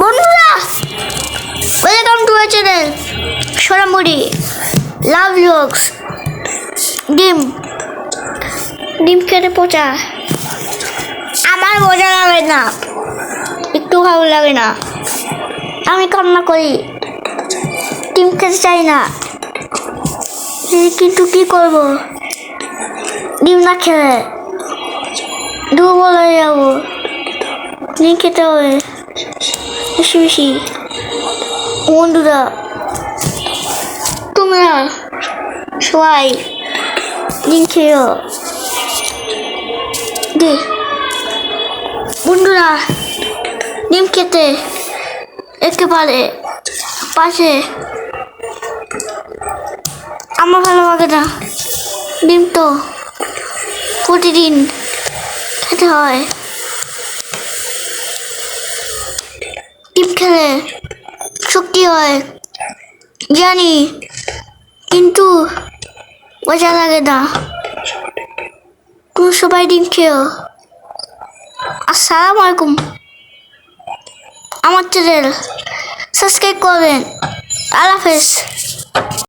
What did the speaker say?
বন্ধুরা welcome to my channel Sonamuri love looks ডিম ডিম খেতে পচা। আমার মজা লাগে না, একটু ভালো লাগে না। আমি কান্না করি, ডিম খেতে চাই না। কিন্তু কি করব? ডিম না খেলে দুর্বল হয়ে যাব। ডিম খেতে হবে। বেশি বন্ধুরা, তোমরা সবাই খেয়েও। দে। বন্ধুরা, ডিম খেতে একেবারে পাশে। আমার ভালো লাগে না। ডিম তো প্রতিদিন খেতে হয়। ডিম খেলে শক্তি হয়। জানি, কিন্তু মজা লাগে না। তুমি সবাই ডিম খেও আসসালাম আলাইকুম। আমার চ্যানেল সাবস্ক্রাইব করবেন। আল্লাহ হাফেজ।